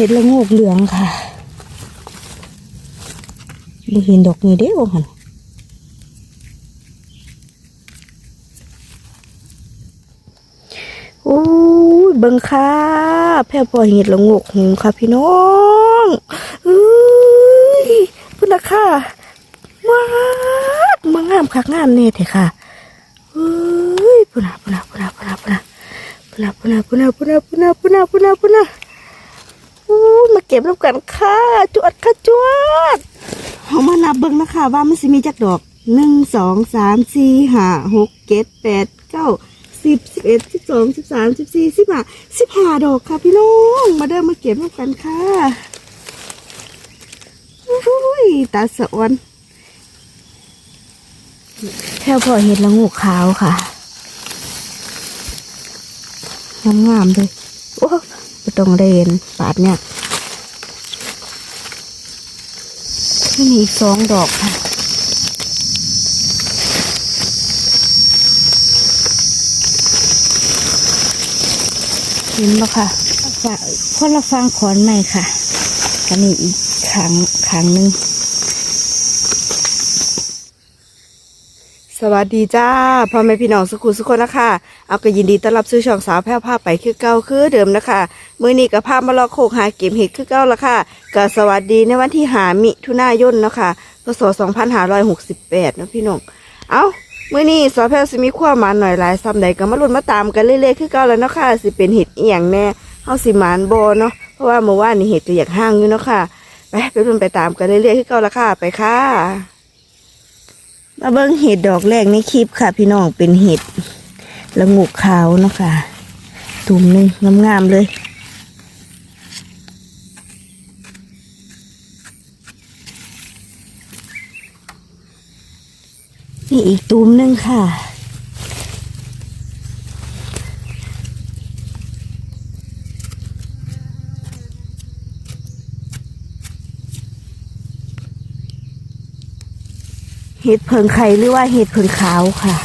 เห็ดละโงกเหลืองค่ะบ่เห็นดอกนี้เด้อหันโอ้ยเบิ่งค่ะแพ่พอเห็ดละโงกหงค่ะพี่น้องเอ้ยพุ่นนะค่ะว้าวมางามคักงามเน่เถอะค่ะเอ้ยพุ่นนะพุ่นนะพุ่นนะพุ่นนะพุ่นนะพุ่นนะพุ่นนะพุ่นนะพุ่นนะพุ่นนะพุ่นนะพุ่นนะ มาเก็บน้ำกันค่ะจวดค่ะจวดเอามานับเบิ่งนะคะ ว่ามันสิมีจักดอกหนึ่งสองสามสี่ห้าหกเจ็ดแปดเก้าสิบสิบเอ็ดสิบสองสิบสามสิบสี่สิบห้าสิบห้าดอกค่ะพี่น้อง มาเดินมาเก็บน้ำกันค่ะอุ้ยตาสะออนแถวพอเห็ดละงูขาวค่ะงามๆเลยโอ้ ต้องเรนปาดเนี่ยที่นี่อีกสองดอกค่ะเห็นปะค่ะฝาคนละฟังขอนใหม่ค่ะอันนี้อีกครั้งครั้งหนึ่งสวัสดีจ้าพ่อแม่พี่น้องสุขุสุขคนนะคะ เอาก็ยินดีต้อนรับสู่ช่องสาวแพร่วภาพไปคือเก่าคือเดิมนะคะมื้อนี้กับภาพมาลอกโคกหาเก็บเห็ดคือเก่าละค่ะก็สวัสดีในวันที่หามิถุนายนเนาะค่ะพศ2568นะพี่น้องเอามื้อนี้สาวแพร่วสิมีความมานหน่อยหลายซ้ำใดก็มาลุ้นมาตามกันเรื่อยๆคือเก่าแล้วเนาะค่ะสิเป็นเห็ดอียงแน่เฮาสิหมานบ่เนาะเพราะว่าเมื่อวานนี่เห็ดก็อยากห้างอยู่เนาะค่ะไปไปลุ้นไปตามกันเรื่อยๆคือเก่าละค่ะไปค่ะ มาเบิ่งเห็ดดอกแรกในคลิปค่ะ พี่น้องเป็นเห็ด ละงูขาวเนาะค่ะตุ่มหนึงงามๆเลยนี่อีกตุ่มหนึงค่ะ เห็ดเพิงไข่หรือว่าเห็ดเพิงขาวค่ะ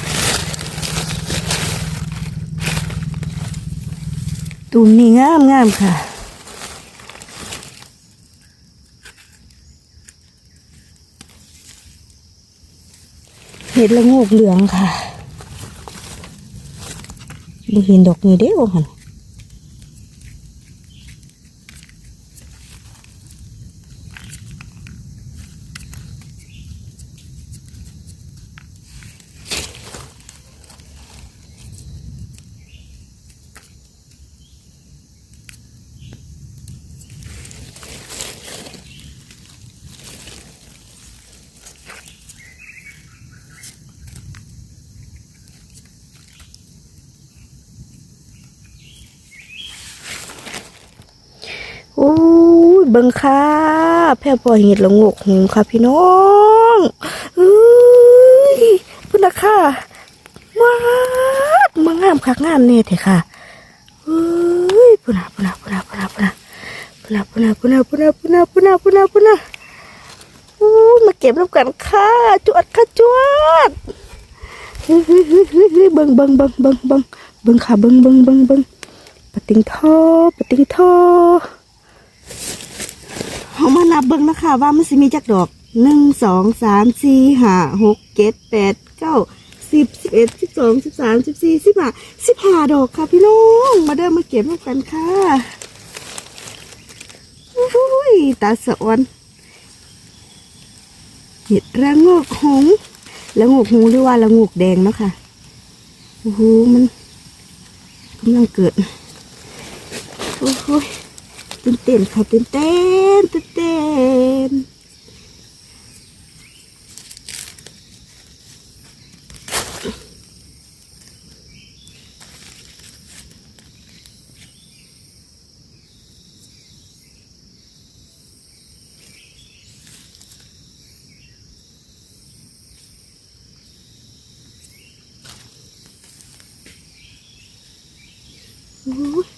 ตุ่มนี่งามงามค่ะ เห็ดละงูกเหลืองค่ะดูเห็นดอกนี้เด้อหันโอ้ย เบิ่งค่ะแพ่พอเห็ดละงกหงค่ะพี่น้องเอ้ยพุ่นนะค่ะว้าวมางามคักงามเนี่ยเถอะค่ะเอ้ยพุ่นนะพุ่นนะพุ่นนะพุ่นนะพุ่นนะพุ่นนะพุ่นนะพุ่นนะพุ่นนะพุ่นนะพุ่นนะพุ่นนะพุ่นนะโอ้มาเก็บน้ำกันค่ะจวดค่ะจวดเฮ้ยเฮ้ยเฮ้ยเฮ้ยเฮ้ยเบิ่งเบิ่งเบิ่งเบิ่งเบิ่งเบิ่งค่ะเบิ่งเบิ่งเบิ่งเบิ่งปะติงท่อปะติงท่อ เอามานับเบิ่งนะคะว่ามันสิมีจักดอกหนึ่งสองสามสี่ห้าหกเจ็ดแปดเก้าสิบสิบเอ็ดสิบสองสิบสามสิบสี่สิบห้าสิบห้าดอกค่ะพี่น้องมาเดินมาเก็บมากันค่ะอุ้ยตาสะออนเห็ดระงกหงระงกหงหรือว่าระงกแดงเนาะค่ะโอ้โหมันกำลังเกิดโอ้โห ตื่นเต้นค่ะตื่นเต้นตื่นเต้นโอ้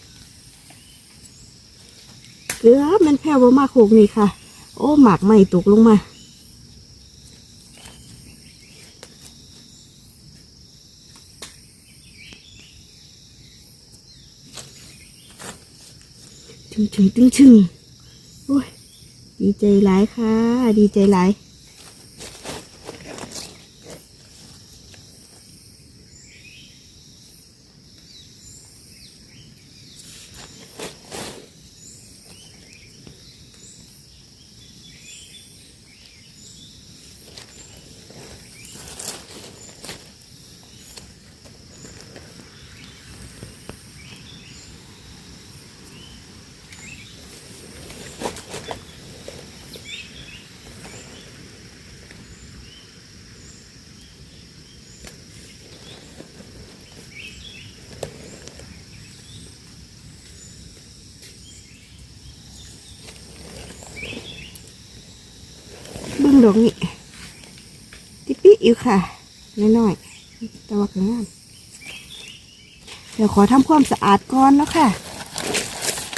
เกลือมันแผ่วบ่มาโคกนี่ค่ะ โอ้หมากใหม่ตกลงมาถึงถึงถึงถึงโอ้ยดีใจหลายค่ะ ดีใจหลาย ดอกนี่ติปิอยู่ค่ะน้อยๆแต่ว่าก็งามเดี๋ยวขอทำความสะอาดก่อนเนาะค่ะ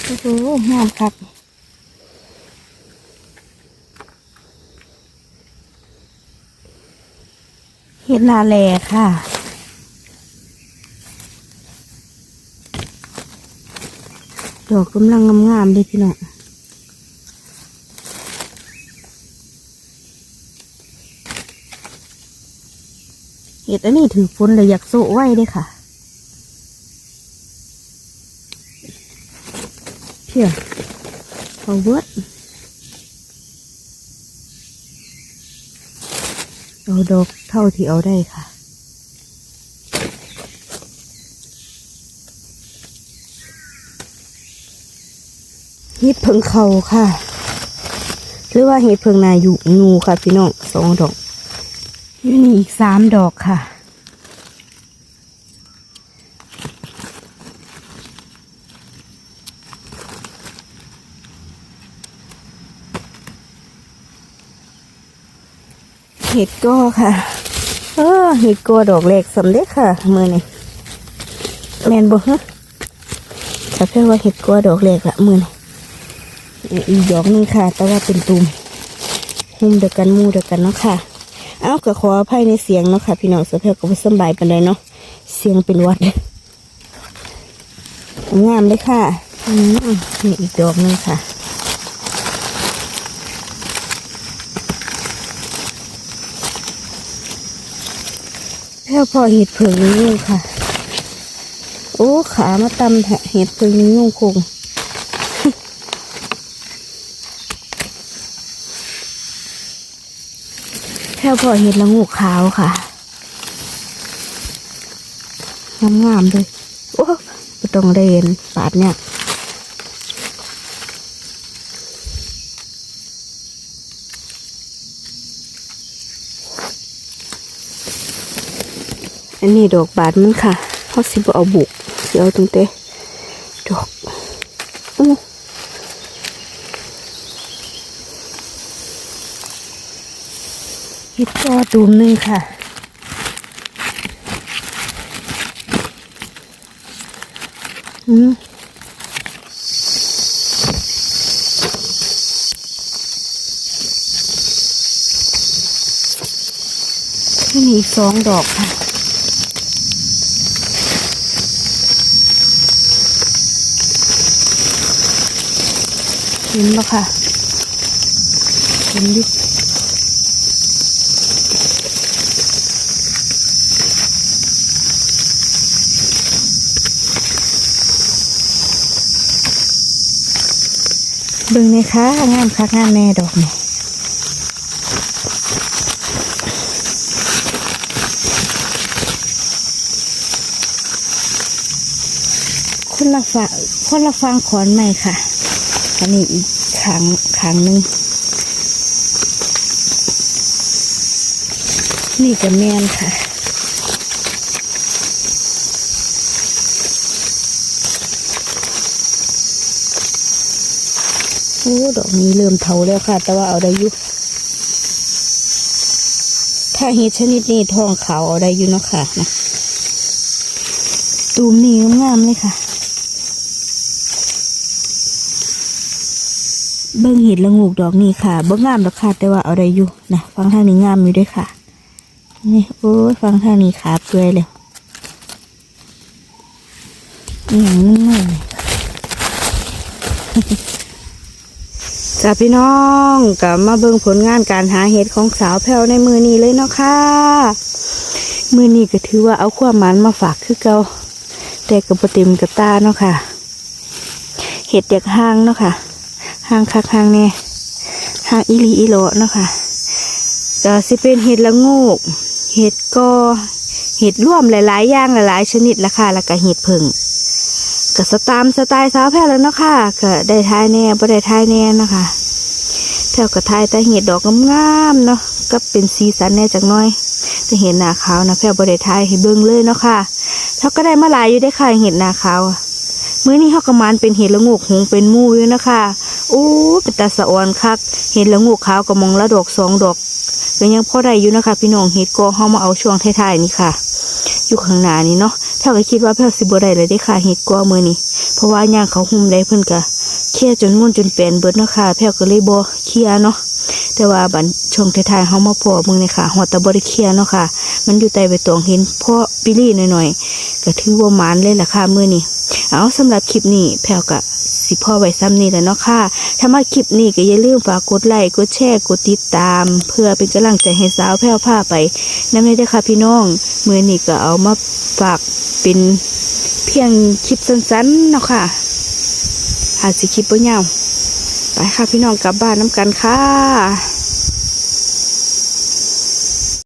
โอ้โหงามคักเห็ดนาแลค่ะ ดอกกำลังงามๆเลยพี่น้อง เห็ดอันนี้ถือฝนเลยอยากโซะไว้เด้ค่ะ เพียเอาเวิร์ดเอาดอกเท่าที่เอาได้ค่ะเห็ดเพิงเขาค่ะ หรือว่าเห็ดเพิงนาอยู่งูค่ะพี่น้องสองดอก อยู่นี่อีกสามดอกค่ะ เห็ดก็ค่ะ เออเห็ดก็ดอกเล็กสำเร็จค่ะ มือนี่แมนบ่ฮะถ้าแค่ว่าเห็ดก็ดอกเล็กละมือนี่อีกดอกหนึงค่ะ แต่ว่าเป็นตุ่มหุ้มเดียวกันมูเดียวกันเนาะค่ะ เอ้าก็ขออภัยในเสียงเนาะค่ะ พี่น้องสเพลก็บ่สบายปานใดเนาะเสียงเป็นวัดงามเลยค่ะนี่อีกดอกนึงค่ะแล้วพอเห็ดเผือกนี้ยุ่งค่ะ โอ้ขามาตำเห็ดเผือกนี้ยุ่งคง แค่พอเห็ดละงูขาวค่ะงามๆเลยโอ้ไม่ต้องเรนปาดเนี่ยอันนี้ดอกบาดมันค่ะเขาสิบเอาบุกสิเอาตรงเตะดอกอู้ เห็ดก็ตูมหนึ่งค่ะ อืมที่นี่อีกสองดอกค่ะเห็นปะค่ะเห็นดิ บิ่งเลยค่ะงามคักงามแน่ดอกนี่คนละฟังคนละฟังขอนใหม่ค่ะ อันนี้อีกครั้งครั้งหนึ่งนี่ก็แมนค่ะ อ้ดอกนี้เริ่มเถาแล้วค่ะ แต่ว่าเอาได้อยู่ถ้าเห็ดชนิดนี้ทองขาวเอาได้อยู่เนาะค่ะนะตูมนี่งามเลยค่ะ เบิ่งเห็ดละงูกดอกนี้ค่ะเบิ่งงามดอกค่ะ แต่ว่าเอาได้อยู่นะฟังทางนี้งามอยู่ด้วยค่ะ นี่โอ้ยฟังทางนี้ขาเปื่อยเลยอย่างนี้เลย จ้าพี่น้องกับมาเบิ่งผลงานการหาเห็ดของสาวแพรวในมือนี้เลยเนาะค่ะมือนี้ก็ถือว่าเอาความมันมาฝากคือเกาแต่กับปต็มกับตาเนาะค่ะ เห็ดจากห้างเนาะค่ะห้างคักห้างเนี่ยห้างอีลีอีโลเนาะค่ะก็สิเป็นเห็ดละโงกเห็ดกอเห็ดร่วมหลาย ๆ อย่างหลาย ๆ ชนิดละค่ะแล้วก็เห็ดผึ่ง ก็สตามสไตล์สาวแพรแล้วเนาะค่ะก็ได้ทายแน่บ่ได้ทายแน่นะคะแถวก็ทายแต่เห็ดดอกงามๆเนาะก็เป็นสีสันแน่จักหน้อยจะเห็นหน้าขาวนะแพรบ่ได้ทายให้เบิ่งเลยเนาะค่ะเท่าก็ได้มาหลายอยู่ได้ค่ะเห็ดหน้าขาวมื้อนี้เฮาก็มานเป็นเห็ดละโงกหงเป็นมู่อยู่นะคะโอ้เป็นตาสะออนคักเห็ดละโงกขาวก็มองละดอกสองดอกก็ยังพอได้อยู่นะคะพี่น้องเห็ดกอเฮามาเอาช่วงท้ายๆนี่ค่ะ อยู่ข้างหน้านี่เนาะถ้าก็คิดว่าแพรสิบ่ได้เลยได้ค่ะเห็ดกอมือนี่เพราะว่าย่างเขาหุ่มได้เพิ่นก็เคลียจนมุ่นจนแปลี่ยนเบิดเนาะค่ะแพรก็เลยบ่เคลียเนาะแต่ว่าบัดช่วงท้ายๆเฮามาพอมึงนี่ค่ะฮอดแต่บ่ได้เคียเนาะค่ะ มันอยู่ใต้ใบตองเห็นเพราะปิลี่หน่อยๆก็ถือว่ามานเลยล่ะค่ะมือนี้เอาสำหรับคลิปนี้แพรก็สิพ่อไว้ซ้ำนี้แหล้วเนาะค่ะ ถ้ามาคลิปนี้ก็อย่าลืมฝากกดไลค์กดแชร์กดติดตาม เพื่อเป็นกำลังใจให้สาวแพรวพาไปนั่นเลยเด้อค่ะพี่น้อง มือนี่ก็เอามาฝากเป็นเพียงคลิปสั้นๆเนาะค่ะ อาจจะคลิปบ่ยาวไปค่ะพี่น้องกลับบ้านน้ำกันค่ะ